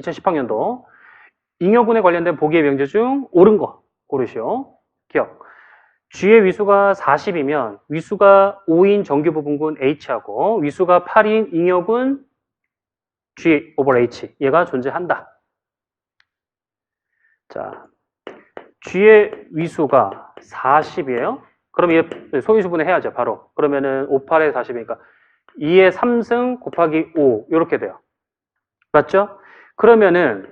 2018년도. 잉여군에 관련된 보기의 명제 중 옳은 거 고르시오. 기억. G의 위수가 40이면 위수가 5인 정규 부분군 H하고 위수가 8인 잉여군 G over H 얘가 존재한다. 자, G의 위수가 40이에요. 그럼 얘 소위수분해 해야죠, 바로. 그러면은 5, 8에 40이니까 2의 3승 곱하기 5 이렇게 돼요. 맞죠? 그러면은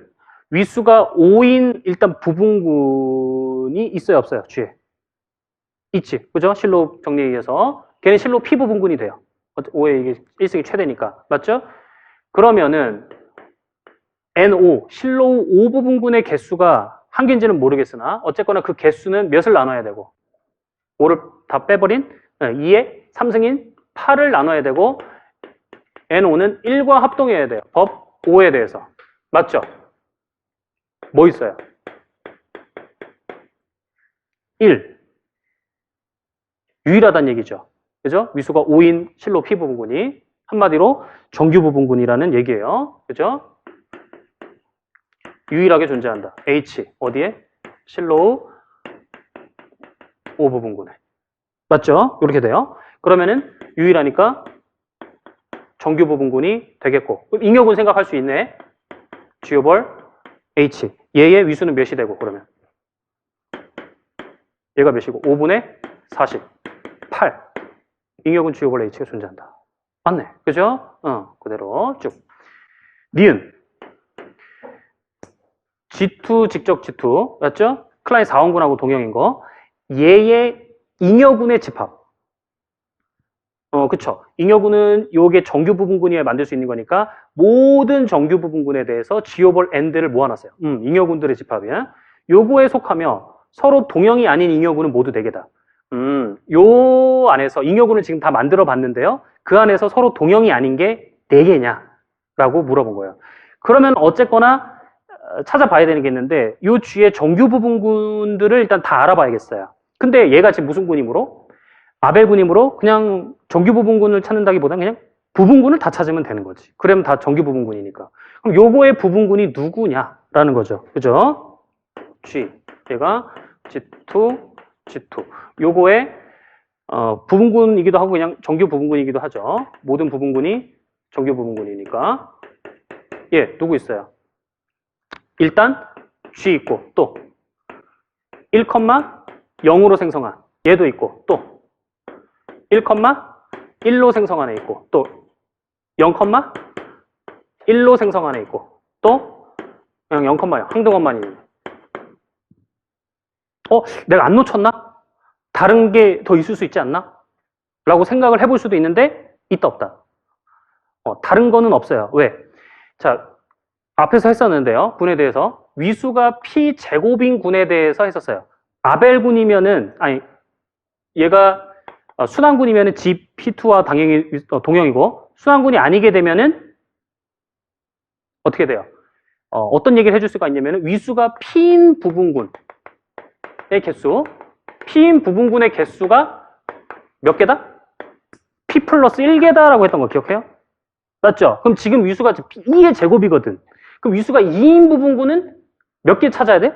위수가 5인 일단 부분군이 있어요, 없어요? G에. 있지. 그죠? 실로 정리에 의해서. 걔는 실로 P 부분군이 돼요. 5의 이게 1승이 최대니까. 맞죠? 그러면은 NO, 실로 5 부분군의 개수가 한 개인지는 모르겠으나 어쨌거나 그 개수는 몇을 나눠야 되고 5를 다 빼버린 2의 3승인 8을 나눠야 되고 NO는 1과 합동해야 돼요. 법 5에 대해서. 맞죠? 뭐 있어요? 1. 유일하다는 얘기죠. 그죠? 위수가 5인 실로 P 부분군이 한마디로 정규 부분군이라는 얘기예요. 그죠? 유일하게 존재한다. H 어디에? 실로 5 부분군에. 맞죠? 이렇게 돼요. 그러면은 유일하니까 정규 부분군이 되겠고 그럼 잉여군 생각할 수 있네. G오벌 H 얘의 위수는 몇이 되고 그러면 얘가 몇이고 5분의 40 8 잉여군 G오벌 H가 존재한다. 맞네. 그죠? 어, 그대로 쭉. 니은 G2 직접 G2 맞죠? 클라인 4원군하고 동형인 거 얘의 잉여군의 집합 어 그쵸. 잉여군은 요게 정규 부분군이 만들 수 있는 거니까 모든 정규 부분군에 대해서 지오벌 엔드를 모아놨어요. 음 잉여군들의 집합이야. 요거에 속하며 서로 동형이 아닌 잉여군은 모두 4개다. 음 요 안에서 잉여군을 지금 다 만들어 봤는데요. 그 안에서 서로 동형이 아닌 게 4개냐? 라고 물어본 거예요. 그러면 어쨌거나 어, 찾아봐야 되는 게 있는데 요 G의 정규 부분군들을 일단 다 알아봐야겠어요. 근데 얘가 지금 무슨 군이므로? 아벨 군이므로 그냥 정규 부분군을 찾는다기보다는 그냥 부분군을 다 찾으면 되는 거지. 그러면 다 정규 부분군이니까. 그럼 요거의 부분군이 누구냐라는 거죠. 그죠? G. 얘가 G2, G2. 요거의 어, 부분군이기도 하고 그냥 정규 부분군이기도 하죠. 모든 부분군이 정규 부분군이니까. 예, 누구 있어요? 일단 G 있고 또 1,0로 생성한 얘도 있고 또 1,1로 생성한 애 있고 또 0,1로 생성한 애 있고 또 그냥 0,0 항등원만 있는 어? 내가 안 놓쳤나? 다른 게 더 있을 수 있지 않나? 라고 생각을 해볼 수도 있는데 있다 없다 어, 다른 거는 없어요 왜? 자 앞에서 했었는데요. 군에 대해서 위수가 P 제곱인 군에 대해서 했었어요. 아벨 군이면은 아니 얘가 어, 순환군이면은 G P2와 당연히 어, 동형이고 순환군이 아니게 되면은 어떻게 돼요? 어, 떤 얘기를 해줄 수가 있냐면은 위수가 P인 부분군의 개수, P인 부분군의 개수가 몇 개다? P 플러스 1개다라고 했던 거 기억해요? 맞죠? 그럼 지금 위수가 2의 제곱이거든. 그럼 위수가 2인 부분군은 몇 개 찾아야 돼?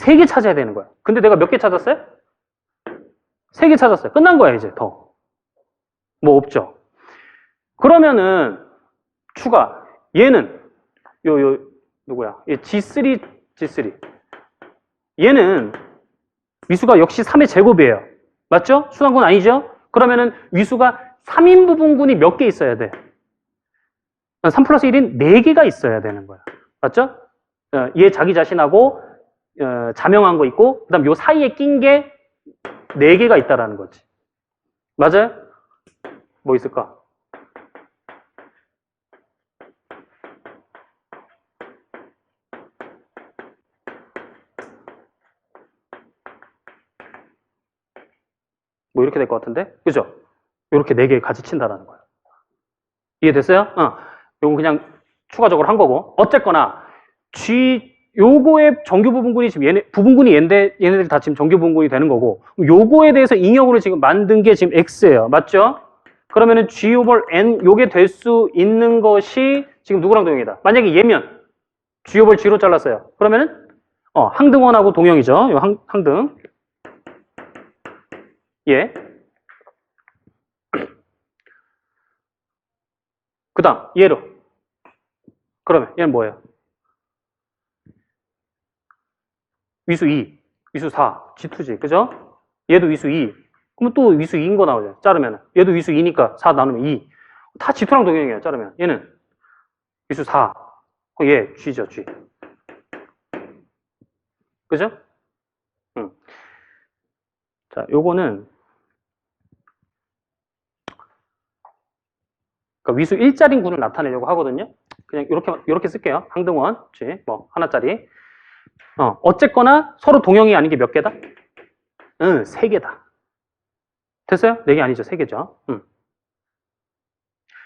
3개 찾아야 되는 거야. 근데 내가 몇 개 찾았어요? 3개 찾았어요. 끝난 거야, 이제 더. 뭐 없죠. 그러면은 추가. 얘는 요, 요, 누구야? 얘 G3, G3. 얘는 위수가 역시 3의 제곱이에요. 맞죠? 순환군 아니죠? 그러면은 위수가 3인 부분군이 몇 개 있어야 돼? 3 플러스 1인 4개가 있어야 되는 거야. 맞죠? 어, 얘 자기 자신하고 어, 자명한 거 있고 그 다음 요 사이에 낀 게 4개가 있다라는 거지. 맞아요? 뭐 있을까? 뭐 이렇게 될 것 같은데? 그죠? 이렇게 4개 같이 친다라는 거야. 이해됐어요? 어. 요건 그냥 추가적으로 한 거고. 어쨌거나, G, 요거의 정규 부분군이 지금 얘네, 부분군이 얘네, 얘네들 다 지금 정규 부분군이 되는 거고, 요거에 대해서 인형으로 지금 만든 게 지금 X예요. 맞죠? 그러면은 G 오버 N, 요게 될 수 있는 것이 지금 누구랑 동형이다? 만약에 얘면, G업을 G로 잘랐어요. 그러면은 어, 항등원하고 동형이죠. 요 항, 항등. 예. 그 다음, 얘로. 그러면 얘는 뭐예요? 위수 2, 위수 4, G2지. 그죠? 얘도 위수 2. 그러면 또 위수 2인 거 나오죠. 자르면. 얘도 위수 2니까 4 나누면 2. 다 G2랑 동형이에요. 자르면. 얘는 위수 4. 어, 얘 G죠, G. 그죠? 응. 자, 요거는 그러니까 위수 1짜리 군을 나타내려고 하거든요. 그냥 이렇게 이렇게 쓸게요. 항등원, 뭐 하나짜리. 어, 어쨌거나 서로 동형이 아닌 게 몇 개다? 응, 세 개다. 됐어요? 네 개 아니죠, 세 개죠. 응.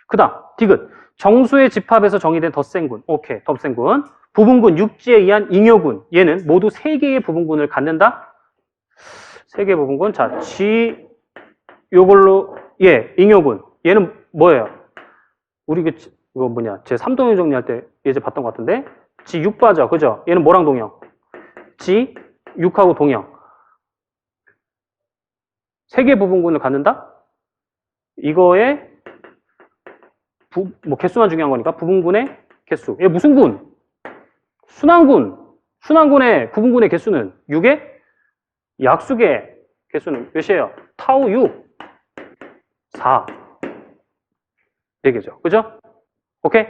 그다음 디귿 정수의 집합에서 정의된 덧셈군. 오케이, 덧셈군. 부분군 육지에 의한 잉여군. 얘는 모두 세 개의 부분군을 갖는다. 세 개의 부분군. 자, G 요걸로 예, 잉여군. 얘는 뭐예요? 우리 그 지- 이거 뭐냐? 제 3동형 정리할 때 예제 봤던 것 같은데. G 6바죠. 그죠? 얘는 뭐랑 동형? G 6하고 동형. 세 개 부분군을 갖는다? 이거의 부, 뭐 개수만 중요한 거니까 부분군의 개수. 얘 무슨 군? 순환군. 순환군의 부분군의 개수는 6의 약수의 개수는 몇이에요? 타우 6. 4. 4개죠. 그죠? 오케이?